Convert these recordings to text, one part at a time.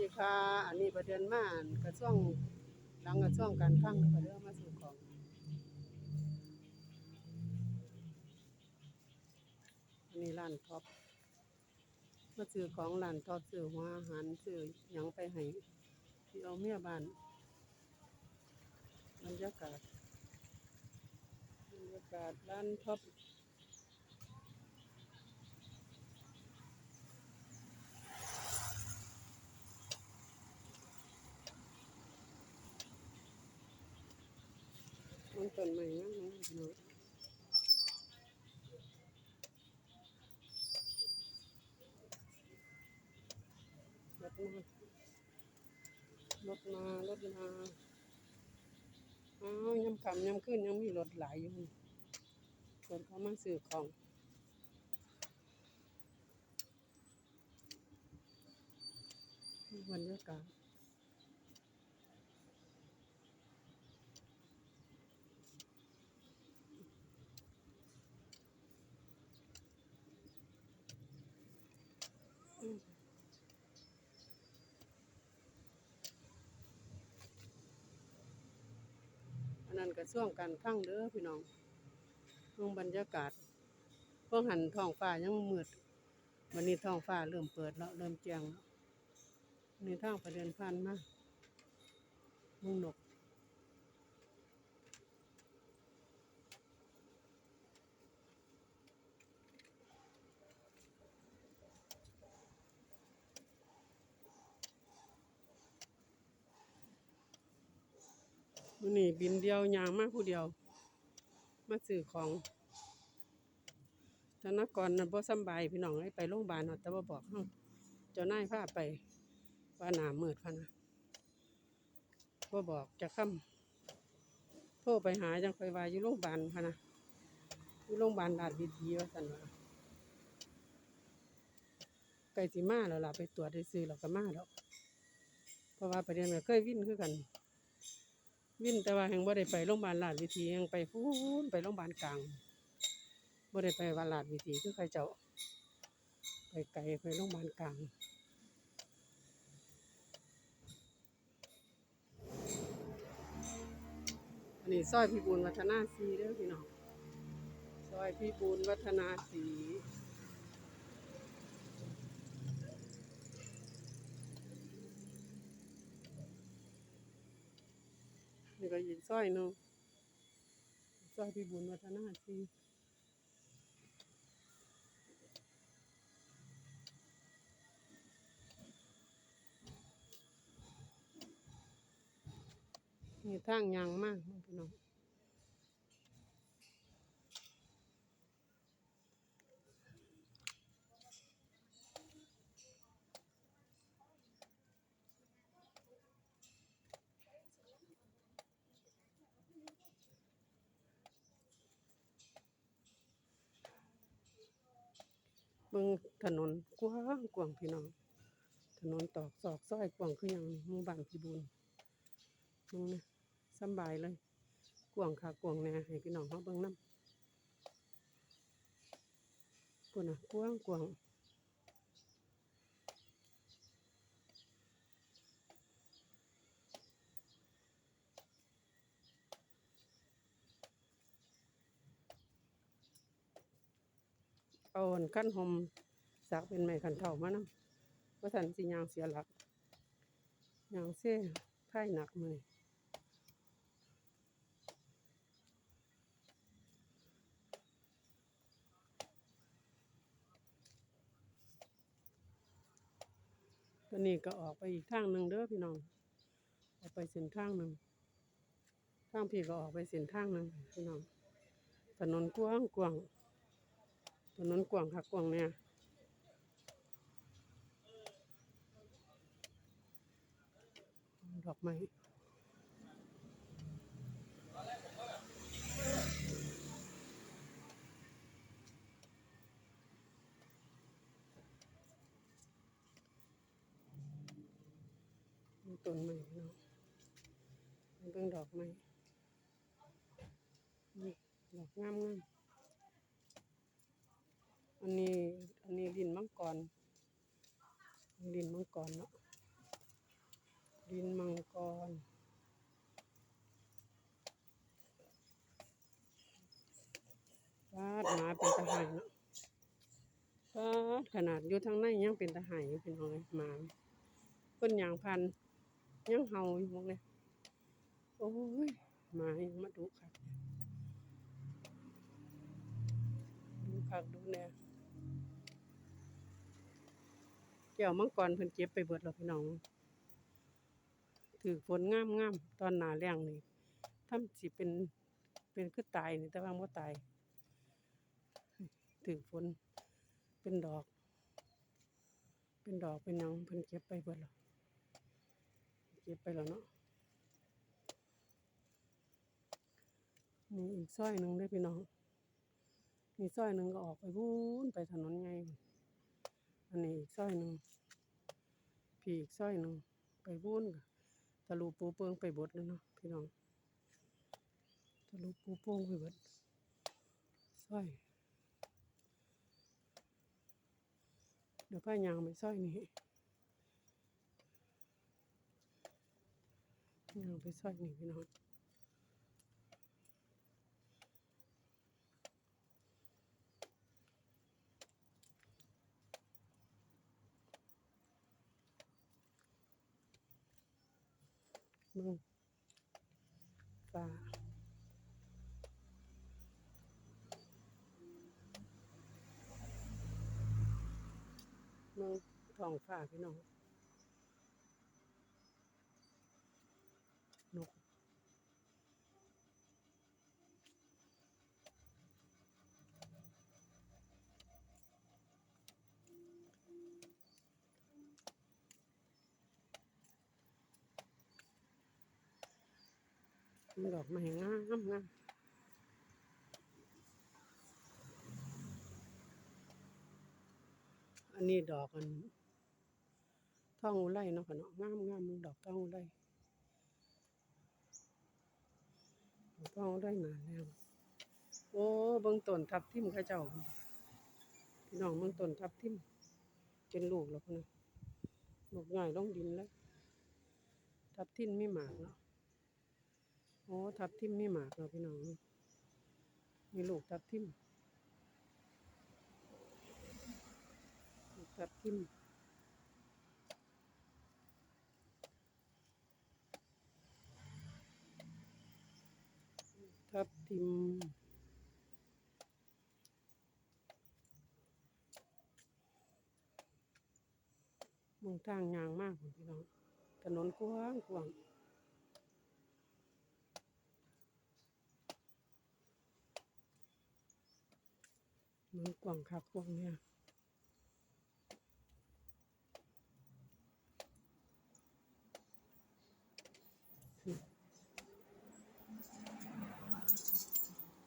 ดีค่ะ อันนี้ประเด็นมานกระช่วงหลังกระช่วงการฟังประเด็นมาสู่ของอันนี้ร้านท็อปมาซื้อของร้านท็อปซื้อหัวอาหารซื้อหยังไปให้ที่เอาเมียบ้านบรรยากาศบรรยากาศร้านท็อป มันต้นไม้งามๆพี่น้องรถมารถมารถมาอ้าวยำคำยำขึ้นยังมีรถหลายอยู่คนเขามาซื้อของบรรยากาศ ระช่วงการข้างเด้อพี่น้องห้องบรรยากาศพวกหันท้องฟ้ายังมืดวันนี้ท้องฟ้าเริ่มเปิดแล้วเริ่มแจ้งแล้วนี่ทางประเด็นพันมามุงนก มื้อนี้บินเดียวยางมากผู้เดียว มาซื้อของธนกรน่ะบ่สำบายพี่น้องให้ไปโรงพยาบาลเนาะแต่ว่าบอกเฮาเจ้านายพาไปว่าหน้ามืดพะนะบ่บอกจะค่ำโทรไปหาจังค่อยว่าอยู่โรงพยาบาลพะนะอยู่โรงพยาบาลราชวิถีว่าซั่นว่าใกล้สิมาแล้วล่ะไปตรวจได้ซื้อแล้วก็มาแล้วเพราะว่าประเด็นก็เคยวิ่นคือกัน วินแต่ว่าแห่งบ่ได้ไปโรงพยาบาลราชวิถีแห่งไปพูนไปโรงพยาบาลกลางบ่ได้ไปวาราชวิถีคือใครเจ้า ไปไกลไปโรงพยาบาลกลางอันนี้ซอยพิบูลวัฒนาสีเด้อพี่น้องซอยพิบูลวัฒนาสีนี่ก็อีก ซอยเนาะซอยพิบูลวัฒนาสีนี่ทางยางมากพี่น้อง เบิ่งถนนกว้างกว้างพี่น้อง ถนนตอกซอกซอยกว้างคืออย่างหมู่บ้านพิบูลมึงนะสบายเลยกวางค่ะกวางแน่ให้พี่น้องเขาเบิ่งน้ำปุ่นอะกวางกวาง เอาอันขั้นหมสักเป็นไม้ขันเท่ามานำว่าทันสิยางเสียหลักยางเส้ไข่หนักมือตัวนี้ก็ออกไปอีกทางหนึ่งเด้อพี่น้อง ออกไปเส้นทางหนึ่งทางพี่ก็ออกไปเส้นทางหนึ่งพี่น้องถนนกว้างกว้าง ถนนกว้างค่ะกว้างเนี่ยดอกไม้ต้นไม้พี่น้องเบิ่งดอกไม้นี่ดอกงามงาม นนี้อันนี้ดินมังกร ดินมังกรเนาะ ดินมังกรวาดมาเป็นทหารเนาะวาดขนาดอยู่ทางในยังเป็นทหารอยู่พี่น้องเลยมาเพิ่นยางพันยังเห่าอยู่หมดเลยโอ้ยมายังมาดุคักดูคักดูแน่แก้วมังกรเพิ่นเก็บไปเบิดแล้วพี่น้องถือฝนงามงามๆตอนหนาแรงนี่ทำสิเป็นเป็นคือตายนี่แต่ว่าบ่ตายถือฝนเป็นดอก เป็นดอกเป็นหยังเพิ่นเก็บไปเบิดแล้วเก็บไปแล้วเนาะนี่อีกซอยหนึ่งได้พี่น้องนี่ซอยหนึ่งก็ออกไปพูนไปถนนใหญ่ อันนี้อีกซอยหนึ่งพี่อีกซอยหนึ่งไปพูนก็ทะลุปูเปิงไปบดแล้วเนาะพี่น้องทะลุปูโป่งไปบดซอยเดี๋ยวพายางไปซอยนี้ยางไปซอยนี้พี่น้องมึง ป่ามึงทองฟ้าพี่น้อง ดอกไม้งามงามอันนี้ดอกอันท่องอุไรเนาะค่ะเนาะงามงามดอกท่องอุไรดอกท่องอุไรหนาแรงโอ้เบิ่งต้นทับทิมข้าเจ้าพี่น้องเบิ่งต้นทับทิมเป็นลูกแล้วนะลูกใหญ่ลงดินแล้วทับทิมไมีหมากเนาะ อ้ทับทิมมีหมากเราพี่น้องมีลูกทับทิมลูกทับทิมทับทิมมองทางยางมากพี่น้องถนนกว้างกว้าง กว้างคักกว้างเนี่ย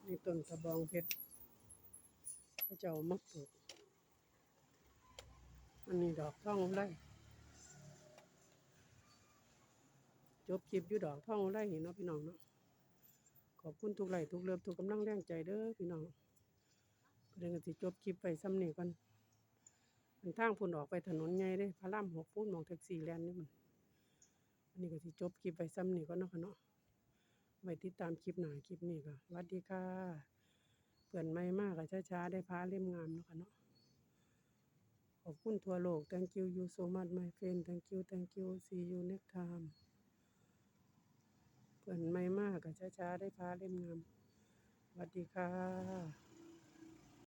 นี่ต้นตะบองเพชรพระเจ้ามักปลูกอันนี้ดอกท่องไร่จบคลิปอยู่ดอกท่องไร่เนาะพี่น้องเนาะขอบคุณทุกไลค์ทุกเลิฟทุกกำลังแรงใจเด้อพี่น้อง เพิ่นก็สิจบคลิปไปซ้ำนี่ก่อนมันทางพุ่นออกไปถนนใหญ่เด้พระรามหกพุ่นมองแท็กซี่แลนด์นี่มันอันนี้ก็สิจบคลิปไปซ้ำนี่ก่อนเนาะค่ะเนาะไว้ติดตามคลิปหน้าคลิปนี้ก็สวัสดีค่ะเปื่อนไม่มากก็ช้าๆได้พาเล่มงามเนาะค่ะเนาะขอบคุณทั่วโลก thank you you so much my friend thank you thank you see you next time เปื่อนไม่มากก็ช้าๆได้พาเล่มงามสวัสดีค่ะ